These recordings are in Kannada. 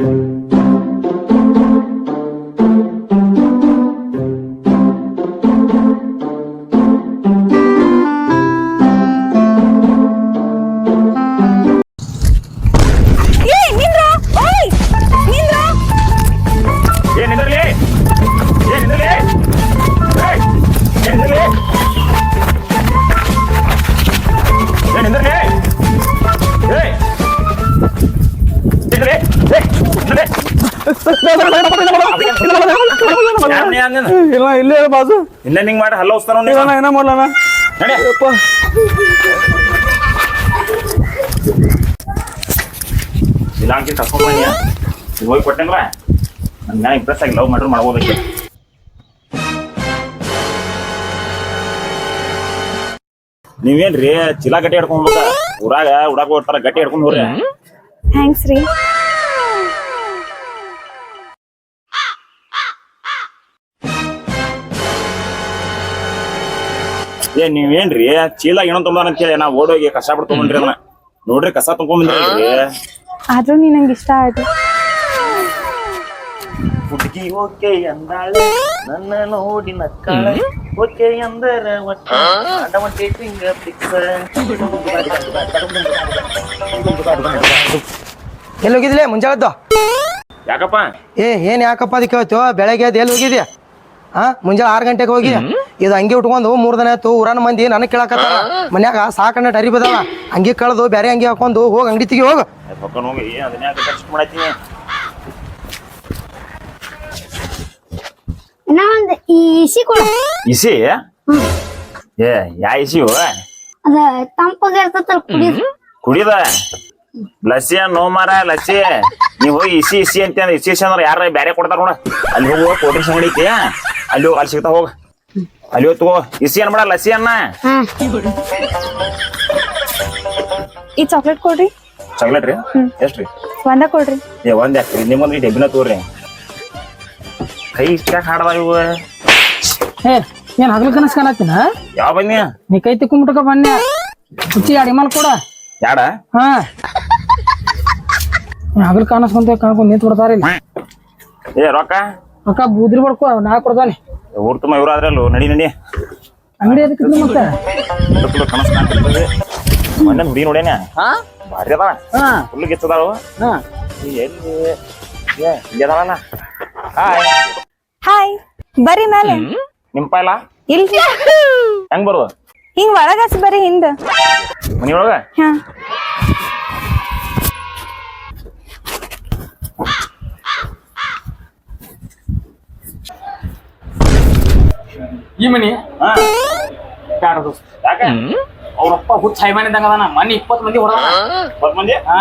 ಏ ಯಾರ್ ನೀ ಅಂದಿನ? ಇಲ್ಲ ಇಲ್ಲೇ ಬಾಜು. ಇನ್ನ ನಿಂಗ್ ಮಾಡಿ ಹಲ್ಲ ಉಸ್ತಾನ ಇಲ್ಲ ಏನ ಮಾಡ್ಲಣ್ಣ. ನಡಿ. ಇಲ್ಲ ಅಂಕಿ ಕರ್ಕೊಂಡ್ ಬನ್ನಿ. ಹೋಗಿ ಕೊಟ್ಟೇನ್ರ ನನ್ನ ಇಂಪ್ರೆಸ್ ಆಗಿ ಲವ್ ಮಾಡ್ರು ಮಾಡ್ಬೋದಕ್ಕೆ ನೀವೇನ್ರಿ ಚೀಲ ಗಟ್ಟಿ ಹಿಡ್ಕೊಂಡ್ ಊರಾಗ ಉಡಾಕ ಹೋಗ್ತಾರ ಗಟ್ಟಿ ಹಿಡ್ಕೊಂಡ್ ಹೋಗ್ರಿ. ಥ್ಯಾಂಕ್ಸ್ ರೀ. ಏ ನೀವೇನ್ರಿ ಚೀಲ ಏನೋ ತೊಂಬಾರ ಅಂತೇಳಿ ನಾ ಓಡೋಗಿ ಕಸ ಬಿಡ್ ತೊಗೊಂಡ್ರಿ ನೋಡ್ರಿ ಕಸ ತೊಗೊಂಬಂದ್ರಿ ಆದ್ರೂ ನೀ ನಂಗೆ ಇಷ್ಟ ಆಯ್ತು. ಹುಡುಗಿ ಓಕೆ ಅಂದಾಳೆ ನನ್ನ ನೋಡಿ ನಕ್ಕಾಳೆ ಓಕೆ ಅಂದರ ಒಟ್ಟ ಫಿಂಗರ್ ಪಿಕ್ಸ್ ಎಲ್ಲಿ ಹೋಗಿದ್ಲೆ? ಮುಂಜಾಳದ್ದು? ಯಾಕಪ್ಪ? ಏ ಏನ್ ಯಾಕಪ್ಪ ಅದಕ್ಕೆ ಹೋಯ್ತು ಬೆಳಗ್ಗೆ ಅದು ಎಲ್ಲಿ ಹೋಗಿದ್ಯಾ? ಹಾ ಮುಂಜಾನೆ ಆರ್ ಗಂಟೆಗೆ ಹೋಗಿ ಇದು ಅಂಗಿ ಉಟ್ಕೊಂಡು ಮೂರ್ ದಿನ ಆಯ್ತು ಊರನ್ ಮಂದಿ ನನಗೆ ಕೇಳಕತ್ತಾರ. ಮನ್ಯಾಗ ಸಾಕಣ್ಣ ಟರಿ ಬದಲ ಅಂಗಿ ಕಳೆದು ಬೇರೆ ಅಂಗಿ ಹಾಕೊಂಡು ಹೋಗಿ ಅಂಗಡಿ ತೆಗಿ ಹೋಗ. ಈ ಇಸಿ ಕೊಡು. ಇಸಿ? ಏ ಯಾ ಅದ ಇರ್ತೈತಲ್ಲ ಕುಡಿಯೋದು ಕುಡಿದ? ಲಸ್ಸಿ ನೋ ಮಾರ ಲಸ್ಸಿ. ನೀವು ಹೋಗಿ ಇಸಿ ಇಸಿ ಅಂತ ಇಸಿ ಇಸಿ ಅಂದ್ರೆ ಯಾರ ಬ್ಯಾರೆ ಕೊಡ್ತಾರ ನೋಡ. ಅಲ್ಲಿ ಹೋಗುವ ಕೋಟಿ ಅಂಗಡಿ ಅಲ್ಲಿ ಹೋಗಿ ಅಲ್ಲಿ ಸಿಗ್ತಾ ಹೋಗ. ಅಲ್ಲಿ ಹೋಗಿ ತಗೋ. ಇಸಿ ಬಿಡಲ್ಲ ಲಸ್ಸಿ ಅನ್ನ ಈ ಚಾಕ್ಲೇಟ್ ಕೊಡ್ರಿ. ಚಾಕ್ಲೇಟ್ ರೀ? ಎಷ್ಟ್ರಿ ಒಂದ ಕೊಡ್ರಿ. ಏ ಒಂದ್ ಯಾಕ್ರಿ ನಿಮ್ಮೊಂದ್ರಿ ಡೆಬ್ಬಿನ ತಗೋರಿ. ಕೈ ಇಷ್ಟ್ಯಾಕ್ ಹಾಡದ ಇವು. ಏ ಏನ್ ಹಗಲು ಕನಸ್ ಕಾಣತ್ತಿನ? ಯಾವ ಬನ್ನಿ? ನೀ ಕೈ ತಿಕ್ಕೊಂಬಿಟ್ಕ ಬನ್ನಿ. ಹುಚ್ಚಿ ಅಡಿಮಾಲ್ ಕೂಡ. ಯಾಡ? ಹಾ. ಹಗಲು ಕಾಣಿಸ್ಕೊಂತ ಕಾಣ್ಕೊಂಡ್ ನಿಂತ್ ಬಿಡ್ತಾರ ಇಲ್ಲಿ ಏ ರೊಕ್ಕ? ಅಕ್ಕ ಬೂದ್ರಿ ಬಡ್ಕೋ ನಾ ಕೊಡ್ತಾನೆ. ಊರ್ ತುಂಬ ಇವ್ರು ಆದ್ರಲ್ಲು ನಡಿ ನಡಿ. ಅಂಗಡಿ ಅದಕ್ಕೆ ಮತ್ತೆ? ಕನಸು ಕಾಣ್ತಿರ್ತದೆ. ಮೊನ್ನೆ ಹುಡಿ ಹಾ? ಭಾರಿ ಅದಾವ. ಹಾ. ಫುಲ್ ಗಿಚ್ಚದಾಳು ಹಾ. ಎಲ್ಲಿ? ಏ ಹಿಂಗೆ ಅದಾವಲ್ಲ ಹಾಯ್ ಹಾಯ್ ಬರ್ರಿ ಮೇಲೆ ನಿಮ್ ಪಾಯಲ ಇಲ್ರಿ. ಹೆಂಗ್ ಬರುವ? ಹಿಂಗ್ ಒಳಗಸ್ ಬರ್ರಿ ಹಿಂದ. ಮನಿಯೊಳಗ? ಹಾ. ಈ ಮನಿ ಬ್ಯಾಡ ದೋಸ್ತ. ಯಾಕ? ಅವ್ರಪ್ಪ ಹುಚ್ಚ ಹೈಮಾನ್ ಇದ್ದಂಗ ಅದಾನ. ಮನಿ ಇಪ್ಪತ್ ಮಂದಿ ಹೊರ ಇಪ್ಪತ್ ಮಂದಿ? ಹಾ.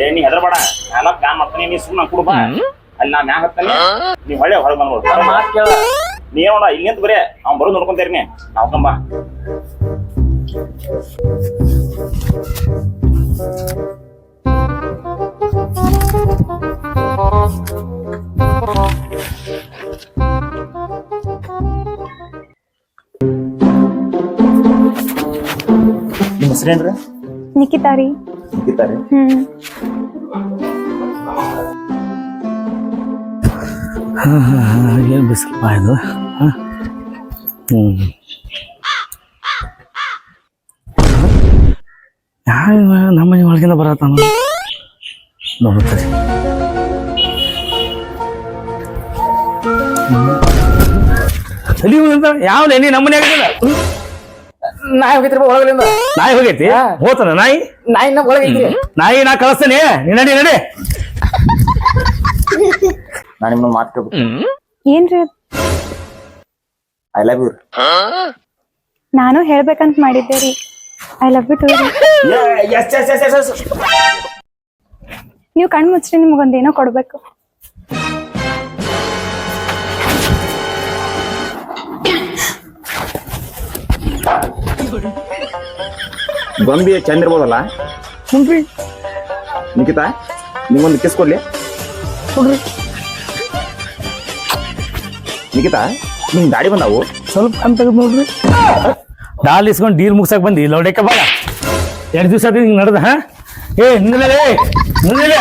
ಏ ನೀ ಹೆದರ್ಬೇಡ. ನಾಲ್ಕು ಪ್ಲಾನ್ ಮಾಡ್ತಾನೆ. ನೀ ಸುಮ್ಮನೆ ಕುಡ ಬಾ. ಅಲ್ಲಿ ನಾ ಮ್ಯಾಗ ಹತ್ತಾನೆ ನೀ ಹೊಳೆ ಹೊರಗೆ ಬಂದ್ಬಿಡು ಅವ್ರ ಮಾತ್ ಕೇಳ. ನೀ ನೋಡ ಇಲ್ಲಿಂತ ಬರೇ. ಅವ್ನ್ ಬರೋದು ನೋಡ್ಕೊಂತೀರಿ ನಾವ್ ಕಂಬ ನಿಮ್ಮ ಹೆಸರೇನ್ರಿ ನಿಖಿತಾ ರೀ ನಿಂತಿದ್ದಾರೆ ಹ್ಮ್ ಏನು ಬಿಸಿಲಪ್ಪ ಇದು? ಹ್ಞೂ ಯಾವ ನಮ್ಮ ಮನೆ ಒಳಗಿಂದ ಬರತ್ತಾನ ನೋಡ್ತಾರೆ ಯಾವ ನೆನೆ ನಮ್ಮ ಮನೆ ಆಗಿಲ್ಲ ನಾಯಿ ಹೋಗಿತ್ರಿ ಒಳಗಿಂದ ನಾಯಿ ಹೋಗೈತಿ? ಹೋತನ ನಾಯಿ? ನಾಯಿ ನಾ ಒಳಗೈತಿ ನಾಯಿ ನಾ ಕಳಿಸ್ತೇನೆ. ನೀ ನಡಿ ನಡಿ. ನಾನು ನಿಮ್ಮನ್ನ ಮಾತು ಏನ್ರಿ? ಐ ಲವ್ ಯು ನಾನು ಹೇಳ್ಬೇಕಂತ ಮಾಡಿದ್ದೆ ರೀ. ಐ ಲವ್ ಯು ಟು ನೀವು ಕಣ್ ಮುಚ್ಚ್ರಿ ನಿಮ್ಗೊಂದೇನೋ ಕೊಡ್ಬೇಕು. ಗೊಂಬಿ ಚಂದ ಇರ್ಬೋದಲ್ಲ? ಹುನ್ರಿ. ನಿಕಿತಾ ನಿಮ್ಗೊಂದು ಕಿಸ್ ಕೊಡ್ಲಿ. ಕೊಡ್ರಿ ನಿಖಿತಾ ನಿಮ್ ದಾಡಿ ಬಂದಾವು? ಸ್ವಲ್ಪ ಕಣ್ ತೆಗೆದು ನೋಡ್ರಿ. ಡಾಲ್ ಇಸ್ಕೊಂಡು ಡೀಲ್ ಮುಗ್ಸಕ್ ಬಂದಿ. ಲೌಡಕ್ಕೆ ಬಾಳ. ಎರಡು ದಿವಸ ಹಿಂಗೆ ನಡೆದ ಹಾ? ಏ ನಿಂದಲೇ ನಿಂದಲೇ